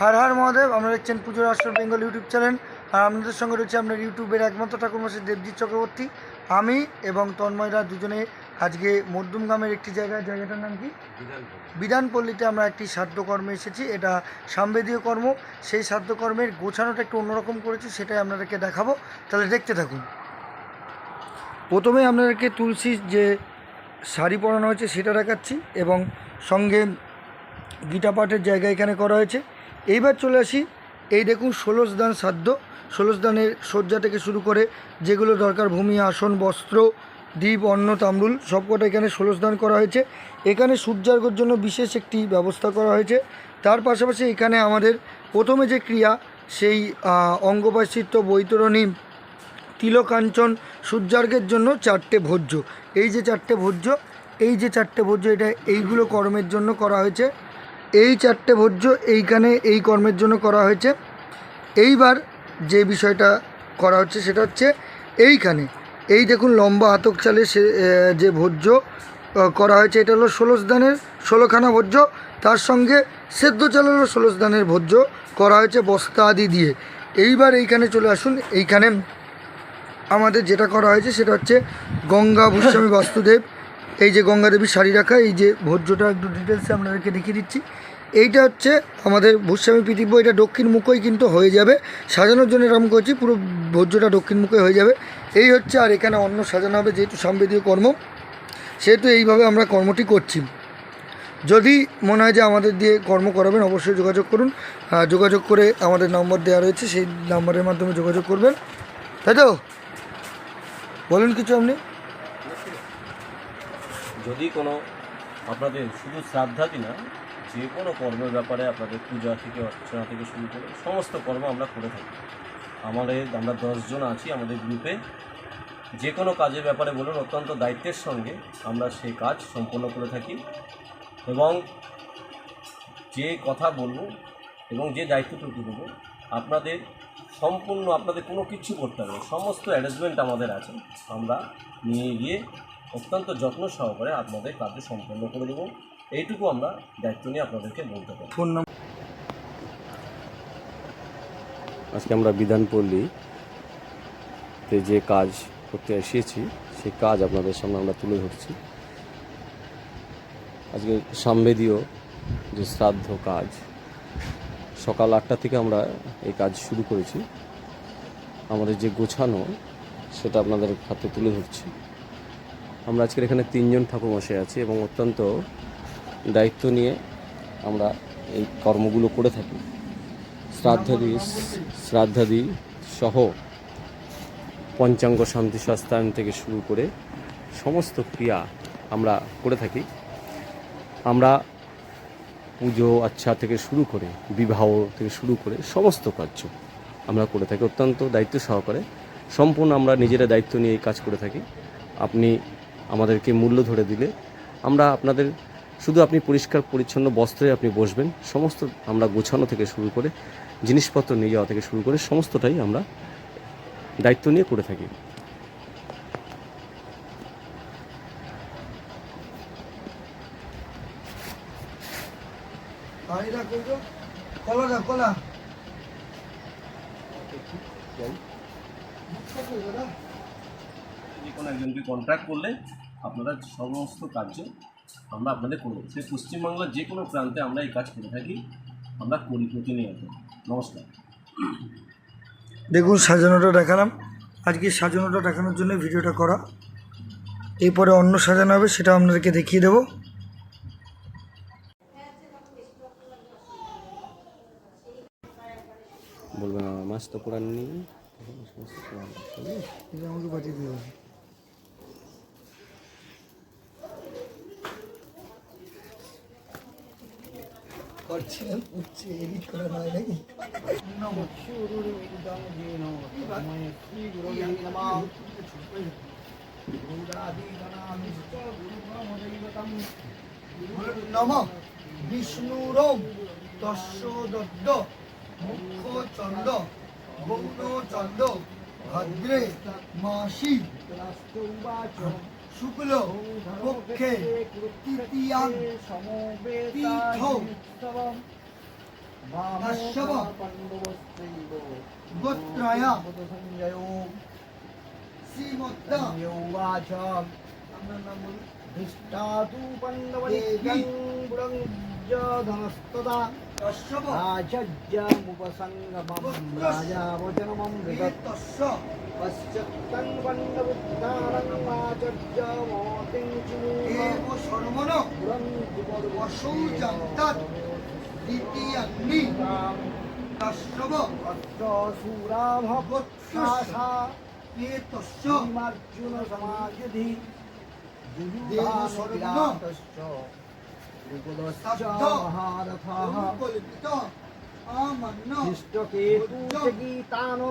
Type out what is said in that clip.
হার হার মহাদেব আমরা দেখছেন পুজোর রাষ্ট্র বেঙ্গল ইউটিউব চ্যানেল। আর আপনাদের সঙ্গে রয়েছে আপনার ইউটিউবের একমাত্র ঠাকুরমাসের দেবজিৎ চক্রবর্তী আমি এবং তন্ময়রা দুজনে আজকে মধ্যম গ্রামের একটি জায়গা জায়গাটার নাম কি? বিধানপল্লীতে আমরা একটি সাধ্যকর্মে এসেছি এটা সাম্বেদীয় কর্ম। সেই সাধ্যকর্মের গোছানোটা একটু অন্যরকম করেছি সেটাই আপনাদেরকে দেখাবো। তাহলে দেখতে থাকুন। প্রথমে আপনাদেরকে তুলসীর যে শাড়ি পরানো হয়েছে সেটা দেখাচ্ছি এবং সঙ্গে গীতা পাঠের জায়গা এখানে করা হয়েছে। এইবার চলে আসি এই দেখুন ষোলশ দান সাধ্য। ষোলশ দানের শয্যা থেকে শুরু করে যেগুলো দরকার, ভূমি, আসন, বস্ত্র, দ্বীপ, অন্ন তাম্বুল সবকটা এখানে ষোলশ দান করা হয়েছে। এখানে সূর্যার্গর জন্য বিশেষ একটি ব্যবস্থা করা হয়েছে। তার পাশাপাশি এখানে আমাদের প্রথমে যে ক্রিয়া, সেই অঙ্গপাশ্চিত্য বৈতরণী, তিলকাঞ্চন সূর্যার্গের জন্য চারটে ভোজ্য। এই যে চারটে ভোজ্য, এই যে চারটে ভোজ্য, এটা এইগুলো কর্মের জন্য করা হয়েছে। এই চারটে ভোজ্য এইখানে এই কর্মের জন্য করা হয়েছে। এইবার যে বিষয়টা করা হচ্ছে সেটা হচ্ছে এইখানে। এই দেখুন লম্বা আতক চালে সে যে ভোজ্য করা হয়েছে, এটা হলো ষোলশ দানের ষোলোখানা ভোজ্য। তার সঙ্গে সেদ্ধ চালেরও ষোলশ দানের ভোজ্য করা হয়েছে বস্তা আদি দিয়ে। এইবার এইখানে চলে আসুন। এইখানে আমাদের যেটা করা হয়েছে সেটা হচ্ছে গঙ্গা ভূস্বামী বাস্তুদেব। এই যে গঙ্গা দেবীর শাড়ি রাখা, এই যে ভোজ্যটা একটু ডিটেলসে আপনাদেরকে দেখিয়ে দিচ্ছি। এইটা হচ্ছে আমাদের ভূস্বামী পৃথিবী এটা দক্ষিণ মুখই কিন্তু হয়ে যাবে। সাজানোর জন্য এরকম করছি, পুরো ভোজ্যটা দক্ষিণ মুখে হয়ে যাবে। এই হচ্ছে আর এখানে অন্য সাজানো হবে, যেহেতু সাম্বেদীয় কর্ম, সেহেতু এইভাবে আমরা কর্মটি করছি। যদি মনে হয় যে আমাদের দিয়ে কর্ম করাবেন, অবশ্যই যোগাযোগ করুন। যোগাযোগ করে আমাদের নম্বর দেওয়া রয়েছে, সেই নম্বরের মাধ্যমে যোগাযোগ করবেন। তাই তো? বলুন কিছু আপনি। যদি কোনো আপনাদের শুধু শ্রাদ্ধাদি না, যে কোনো কর্মের ব্যাপারে আপনাদের পূজা থেকে, অর্চনা থেকে শুরু করে সমস্ত কর্ম আমরা করে থাকি। আমাদের, আমরা দশজন আছি আমাদের গ্রুপে যে কোনো কাজের ব্যাপারে বলুন, অত্যন্ত দায়িত্বের সঙ্গে আমরা সেই কাজ সম্পন্ন করে থাকি এবং যে কথা বলব এবং যে দায়িত্বটুকু দেবো, আপনাদের সম্পূর্ণ, আপনাদের কোনো কিছু করতে হবে। সমস্ত অ্যারেঞ্জমেন্ট আমাদের আছে। আমরা নিয়ে গিয়ে অত্যন্ত যত্ন সহকারে আপনাদের কার্য সম্পন্ন করে দেবো। এইটুকু আমরা দায়িত্ব নিয়ে আপনাদেরকে বলতে পারি। ফোন নাম্বার আজকে আমরা বিধানপল্লীতে যে কাজ করতে এসেছি সেই কাজ আপনাদের সামনে আমরা তুলে ধরছি। আজকে সাম্বেদীয় যে শ্রাদ্ধ কাজ সকাল আটটা থেকে আমরা এই কাজ শুরু করেছি। আমাদের যে গোছানো সেটা আপনাদের হাতে তুলে ধরছি। আমরা আজকের এখানে তিনজন ঠাকুরমশাই আছি এবং অত্যন্ত দায়িত্ব নিয়ে আমরা এই কর্মগুলো করে থাকি। শ্রাদ্ধাদি শ্রাদ্ধাদি সহ পঞ্চাঙ্গ শান্তি সস্তায়ন থেকে শুরু করে সমস্ত ক্রিয়া আমরা করে থাকি। আমরা পুজো আচ্ছা থেকে শুরু করে, বিবাহ থেকে শুরু করে সমস্ত কার্য আমরা করে থাকি। অত্যন্ত দায়িত্ব সহকারে। সম্পূর্ণ আমরা নিজেরা দায়িত্ব নিয়ে এই কাজ করে থাকি। আপনি আমাদেরকে মূল্য ধরে দিলে। আমরা আপনাদের শুধু আপনি পরিষ্কার পরিচ্ছন্ন বস্ত্রে আপনি বসবেন সমস্ত আমরা গোছানো থেকে শুরু করে জিনিসপত্র নিয়ে যাওয়া থেকে শুরু করে সমস্তটাই আমরা দায়িত্ব নিয়ে করে থাকি। যে কোনো একজনকে কন্ট্রাক্ট করলে আপনারা সমস্ত কার্য আমরা আপনাদের করব। সে পশ্চিমবাংলার যে কোনো প্রান্তে আমরা এই কাজ করে থাকি। আমরা করি প্রতিনিয়ত। নমস্কার। দেখুন সাজানোটা দেখালাম। আজকে সাজানোটা দেখানোর জন্য ভিডিওটা করা। এরপরে অন্য সাজানো হবে সেটা আপনাদেরকে দেখিয়ে দেবো। বলবেন আমার মাছ তো পুরান নেই আমাকে পাঠিয়ে করছিলাম উঠছে এডিট করা নয় নাকি নম বিষ্ণুরম দস্য দদ্দ মুখ্য চন্দ গৌর চন্দ ভদ্রে মাসি। শুক্ল পক্ষে তৃতীয়াং তীর্থ কাশ্যপ গোত্রায় শ্রীমদ্দা উবাচ আপনার নাম বলুন কাশ্যপ राजज्यमुपसङ्गमं राजावचनमं विगतस्य पश्चत्तं वन्दबुद्धारङ्गाचज्यमोतिं चिनुम सर्वण पुरन्तु पर्वसौ जन्तत् द्वितीयग्नि तस्यव अत्र सूरा भगवत्सासा एतस्य अर्जुनसमायुधि देवसर्वण ृगुलश्चाहारथाः शिष्टकेतु गीतानो